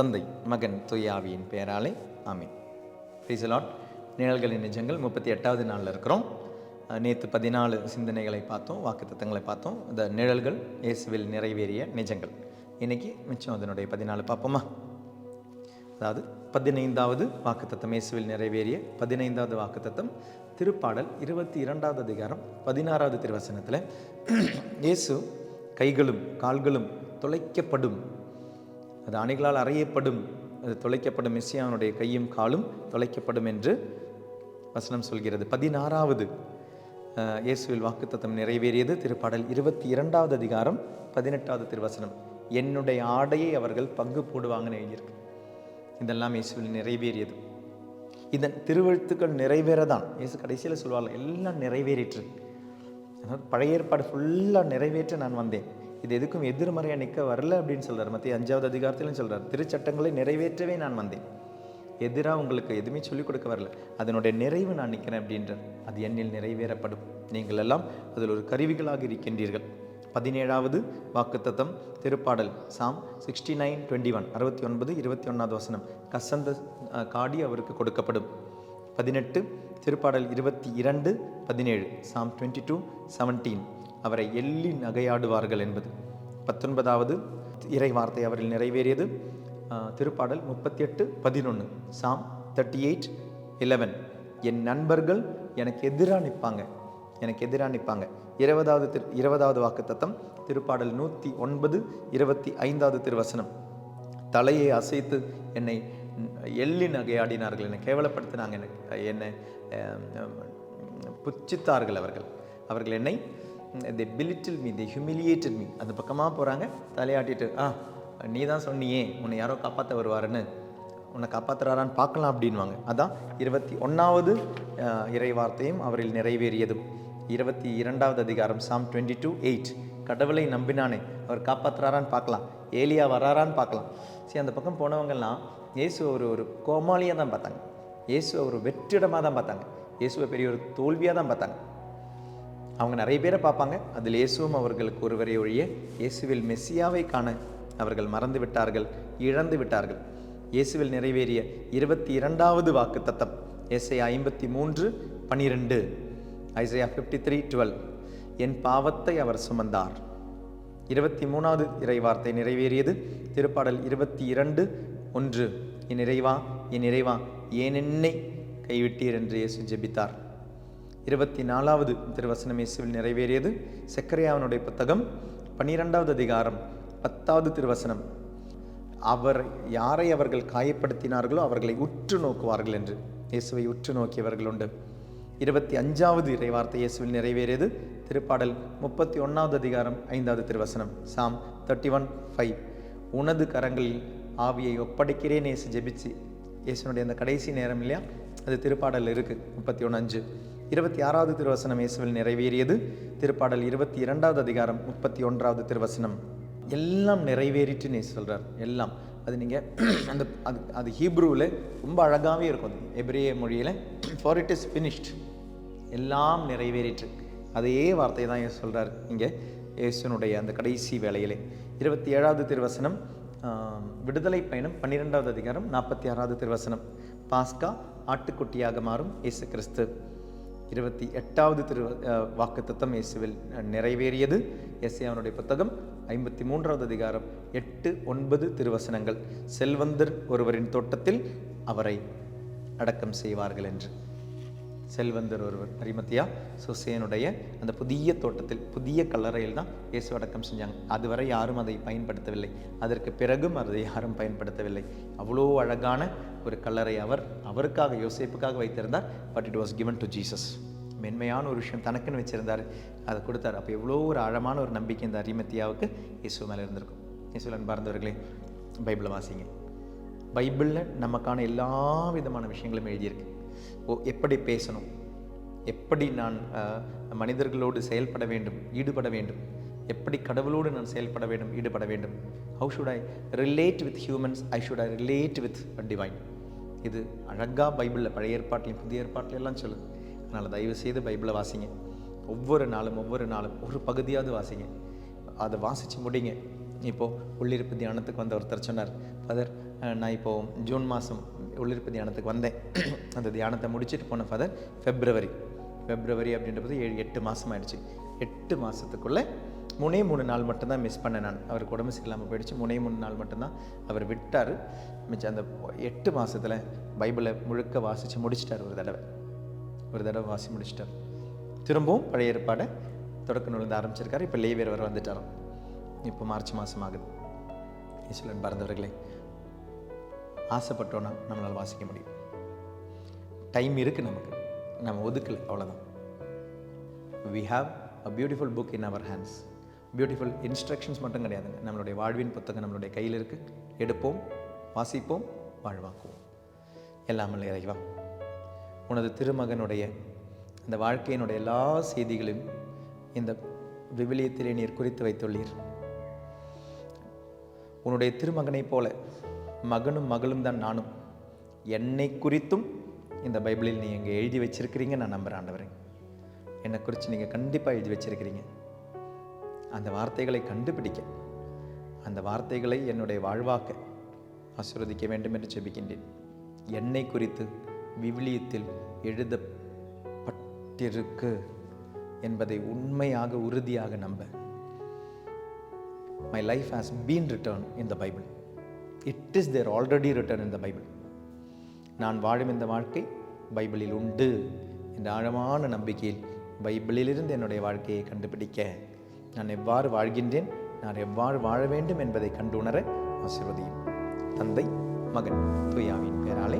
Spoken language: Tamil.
தந்தை மகன் துயாவியின் பெயராலே ஆமீன். பிரிசலாட் நிழல்களின் நிஜங்கள் முப்பத்தி எட்டாவது நாளில் இருக்கிறோம். நேற்று பதினாலு சிந்தனைகளை பார்த்தோம் வாக்குத்தத்தங்களை பார்த்தோம். இந்த நிழல்கள் இயேசுவில் நிறைவேறிய நிஜங்கள். இன்னைக்கு மிச்சம் அதனுடைய பதினாலு பார்ப்போமா? அதாவது பதினைந்தாவது வாக்குத்தத்தம் இயேசுவில் நிறைவேறிய பதினைந்தாவது வாக்குத்தத்தம் திருப்பாடல் இருபத்தி இரண்டாவது அதிகாரம் பதினாறாவது திருவசனத்தில் இயேசு கைகளும் கால்களும் தொலைக்கப்படும் அது அணைகளால் அறையப்படும் அது தொலைக்கப்படும் மெஸ்ஸியானுடைய கையும் காலும் தொலைக்கப்படும் என்று வசனம் சொல்கிறது. பதினாறாவது இயேசுவில் வாக்குத்தத்தம் நிறைவேறியது. திருப்பாடல் இருபத்தி இரண்டாவது அதிகாரம் பதினெட்டாவது திருவசனம். என்னுடைய ஆடையை அவர்கள் பங்கு போடுவாங்கன்னு எழுதியிருக்கு. இதெல்லாம் இயேசுவில் நிறைவேறியது. இதன் திருவெழுத்துக்கள் நிறைவேறதான். இயேசு கடைசியில் சொல்வார்கள் எல்லாம் நிறைவேறிற்று. அதாவது பழைய ஏற்பாடு ஃபுல்லாக நிறைவேற்ற நான் வந்தேன். இது எதுக்கும் எதிர்மறையாக நிற்க வரல அப்படின்னு சொல்கிறார் மத்திய அஞ்சாவது அதிகாரத்திலும் சொல்கிறார் திருச்சட்டங்களை நிறைவேற்றவே நான் வந்தேன். எதிராக உங்களுக்கு எதுவுமே சொல்லிக் கொடுக்க வரல. அதனுடைய நிறைவு நான் நிற்கிறேன் அப்படின்றார். அது என்னில் நிறைவேறப்படும். நீங்கள் எல்லாம் அதில் ஒரு கருவிகளாக இருக்கின்றீர்கள். பதினேழாவது வாக்குத்தத்தம் திருப்பாடல் psalm sixty nine twenty one அறுபத்தி ஒன்பது இருபத்தி ஒன்றாவது வசனம். கசந்த காடி அவருக்கு கொடுக்கப்படும். பதினெட்டு திருப்பாடல் இருபத்தி இரண்டு பதினேழு சாம் டுவெண்ட்டி டூ செவன்டீன் அவரை எள்ளி நகையாடுவார்கள் என்பது. பத்தொன்பதாவது இறை வார்த்தை அவரில் நிறைவேறியது. திருப்பாடல் முப்பத்தி எட்டு பதினொன்று சாம் தேர்ட்டி எயிட் இலவன் என் நண்பர்கள் எனக்கு எதிராக நிற்பாங்க. எனக்கு எதிராக நிற்பாங்க. இருபதாவது திரு இருபதாவது வாக்குத்தத்தம் திருப்பாடல் நூற்றி ஒன்பது இருபத்தி ஐந்தாவது திருவசனம். தலையை அசைத்து என்னை எள்ளி நகையாடினார்கள். என்னை கேவலப்படுத்தினாங்க. என்னை என்னை புச்சித்தார்கள் அவர்கள். அவர்கள் என்னை they belittle me they humiliated me அந்த பக்கமாக போகிறாங்க தலையாட்டிட்டு ஆ நீ தான் சொன்னியே உன்னை யாரோ காப்பாற்ற வருவாருன்னு. உன்னை காப்பாற்றுறாரான்னு பார்க்கலாம் அப்படின்வாங்க அதான் இருபத்தி ஒன்றாவது இறை வார்த்தையும் அவரில் நிறைவேறியதும் இருபத்தி இரண்டாவது அதிகாரம் சாம் டுவெண்ட்டி டூ எயிட் கடவுளை நம்பினானே அவர் காப்பாற்றுறாரான்னு பார்க்கலாம். ஏலியா வராரான்னு பார்க்கலாம். சரி அந்த பக்கம் போனவங்கெல்லாம் இயேசு ஒரு ஒரு கோமாளியாக தான் பார்த்தாங்க. இயேசுவை ஒரு வெற்றிடமாக தான் பார்த்தாங்க. இயேசுவை பெரிய ஒரு தோல்வியாக தான் பார்த்தாங்க. அவங்க நிறைய பேரை பார்ப்பாங்க. அதில் இயேசுவும் அவர்களுக்கு ஒருவரை ஒழிய இயேசுவில் மெஸ்ஸியாவை காண அவர்கள் மறந்து விட்டார்கள் இழந்து விட்டார்கள். இயேசுவில் நிறைவேறிய இருபத்தி இரண்டாவது வாக்கு தத்தம் எஸ்ஐ ஐம்பத்தி மூன்று பனிரெண்டு. ஐசையா ஃபிஃப்டி த்ரீ டுவெல் என் பாவத்தை அவர் சுமந்தார். இருபத்தி மூணாவது இறை வார்த்தை நிறைவேறியது திருப்பாடல் இருபத்தி இரண்டு ஒன்று. என் இறைவா என் இறைவா ஏன் என்னை கைவிட்டீர்? என்று இயேசு ஜெபித்தார். இருபத்தி நாலாவது திருவசனம் இயேசுவில் நிறைவேறியது. செக்கரையாவனுடைய புத்தகம் பன்னிரெண்டாவது அதிகாரம் பத்தாவது திருவசனம். அவர் யாரை அவர்கள் காயப்படுத்தினார்களோ அவர்களை உற்று நோக்குவார்கள் என்று. இயேசுவை உற்று நோக்கியவர்கள் உண்டு. இருபத்தி அஞ்சாவது இறைவார்த்தை இயேசுவில் நிறைவேறியது. திருப்பாடல் முப்பத்தி ஒன்றாவது அதிகாரம் ஐந்தாவது திருவசனம். சாம் தேர்ட்டி ஒன் ஃபைவ் உனது கரங்களில் ஆவியை ஒப்படைக்கிறேன் இயேசு ஜெபிச்சு. இயேசுனுடைய அந்த கடைசி நேரம் இல்லையா? அது திருப்பாடல் இருக்குது முப்பத்தி ஒன்று அஞ்சு. இருபத்தி ஆறாவது திருவசனம் இயேசுவில் நிறைவேறியது. திருப்பாடல் இருபத்தி இரண்டாவது அதிகாரம் முப்பத்தி ஒன்றாவது திருவசனம். எல்லாம் நிறைவேறிட்டுன்னு இயேசு சொல்றார். எல்லாம். அது நீங்கள் அந்த அது அது ஹீப்ரூவில் ரொம்ப அழகாகவே இருக்கும். அது மொழியில் ஃபார் இட் இஸ் ஃபினிஷ்ட் எல்லாம் நிறைவேறிட்டு. அதே வார்த்தை தான் இயேசு சொல்றார். இங்கே இயேசுனுடைய அந்த கடைசி வேலையிலே இருபத்தி ஏழாவது திருவசனம் விடுதலை பயணம் பன்னிரெண்டாவது அதிகாரம் நாற்பத்தி ஆறாவது திருவசனம். பாஸ்கா ஆட்டுக்குட்டியாக மாறும் இயேசு கிறிஸ்து. இருபத்தி எட்டாவது திரு வாக்கு தத்தம் இயேசுவில் நிறைவேறியது. எஸ்ஐயானுடைய புத்தகம் ஐம்பத்தி மூன்றாவது அதிகாரம் எட்டு ஒன்பது திருவசனங்கள். செல்வந்தர் ஒருவரின் தோட்டத்தில் அவரை அடக்கம் செய்வார்கள் என்று. செல்வந்தர் ஒருவர் அரிமத்தியா சுசேனுடைய அந்த புதிய தோட்டத்தில் புதிய கல்லறையில் தான் இயேசு அடக்கம் செஞ்சாங்க. அதுவரை யாரும் அதை பயன்படுத்தவில்லை. அதற்கு பிறகும் அதை யாரும் பயன்படுத்தவில்லை. அவ்வளோ அழகான ஒரு கல்லறை அவர் அவருக்காக யோசிப்புக்காக வைத்திருந்தார். But it was given to Jesus மென்மையான ஒரு விஷயம் தனக்குன்னு வச்சுருந்தார். அதை கொடுத்தார். அப்போ எவ்வளோ ஒரு ஆழமான ஒரு நம்பிக்கை இந்த அரிமத்தியாவுக்கு இயேசு மேலே இருந்திருக்கும். இயேசுவில் அன்பார்ந்தவர்களே பைபிளை வாசிங்க. பைபிளில் நமக்கான எல்லா விதமான விஷயங்களும் எழுதியிருக்கு. எப்படி பேசணும்? எப்படி நான் மனிதர்களோடு செயல்பட வேண்டும் ஈடுபட வேண்டும்? எப்படி கடவுளோடு நான் செயல்பட வேண்டும் ஈடுபட வேண்டும்? How should I relate with humans I should I relate with divine இது அழகாக பைபிளில் பழைய ஏற்பாட்டிலையும் புதிய ஏற்பாட்டிலையும் எல்லாம் சொல்லுது. அதனால் தயவு செய்து பைபிளை வாசிங்க. ஒவ்வொரு நாளும் ஒவ்வொரு நாளும் ஒரு பகுதியாவது வாசிங்க. அதை வாசித்து முடிங்க. இப்போது உள்ளிருப்பு தியானத்துக்கு வந்த ஒருத்தர் சொன்னார் ஃபதர் நான் இப்போது ஜூன் மாதம் உள்ளிருப்பு தியானத்துக்கு வந்தேன். அந்த தியானத்தை முடிச்சுட்டு போன ஃபாதர் ஃபெப்ரவரி ஃபெப்ரவரி அப்படின்றது ஏழு எட்டு மாதம் ஆயிடுச்சு. எட்டு மாதத்துக்குள்ளே மூணே மூணு நாள் மட்டும்தான் மிஸ் பண்ணேன் நான். அவருக்கு உடம்பு சரியில்லாமல் போயிடுச்சு. மூணே மூணு நாள் மட்டும்தான் அவர் விட்டார். மிச்சம் அந்த எட்டு மாதத்தில் பைபிளை முழுக்க வாசித்து முடிச்சிட்டார் ஒரு தடவை. ஒரு தடவை வாசி முடிச்சிட்டார். திரும்பவும் பழைய ஏற்பாடை தொடக்க நூலேருந்து ஆரம்பிச்சிருக்காரு. இப்போ லேவியர் வர வந்துட்டாரோ இப்போ மார்ச் மாதம் ஆகுது. ஈஸ்வரன் பறந்தவர்களே ஆசைப்பட்டோன்னா நம்மளால் வாசிக்க முடியும். டைம் இருக்குது நமக்கு. நம்ம ஒதுக்கலை அவ்வளோதான் we have a beautiful book in our hands beautiful instructions மட்டும் கிடையாதுங்க. நம்மளுடைய வாழ்வின் புத்தகம் நம்மளுடைய கையில் இருக்குது எடுப்போம் வாசிப்போம் வாழ்வாக்குவோம். எல்லாமல் இறைவா. உனது திருமகனுடைய அந்த வாழ்க்கையினுடைய எல்லா செய்திகளையும் இந்த விவிலியத்திலே நீர் குறித்து வைத்துள்ளீர். உன்னுடைய திருமகனைப் போல மகனும் மகளும் தான் நானும். என்னை குறித்தும் இந்த பைபிளில் நீங்கள் இங்கே எழுதி வச்சிருக்கிறீங்க நான் நம்புகிறேன் ஆண்டவரே. என்னை குறித்து நீங்கள் கண்டிப்பாக எழுதி வச்சிருக்கிறீங்க. அந்த வார்த்தைகளை கண்டுபிடிக்க அந்த வார்த்தைகளை என்னுடைய வாழ்வாக்க ஆசிர்வதிக்க வேண்டும் என்று செபிக்கின்றேன் என்னை குறித்து விவிலியத்தில் எழுதப்பட்டிருக்கு என்பதை உண்மையாக உறுதியாக நம்ப. My life has been written in the Bible it is there already written in the Bible நான் வாழும் இந்த வாழ்க்கை பைபிளில் உண்டு என்ற ஆழமான நம்பிக்கையில் பைபிளிலிருந்து என்னுடைய வாழ்க்கையை கண்டுபிடிக்க நான் எவ்வாறு வாழ்கின்றேன் நான் எவ்வாறு வாழ வேண்டும் என்பதை கண்டுணர ஆசிர்வதியும். தந்தை மகன் துயாவின் பேராலே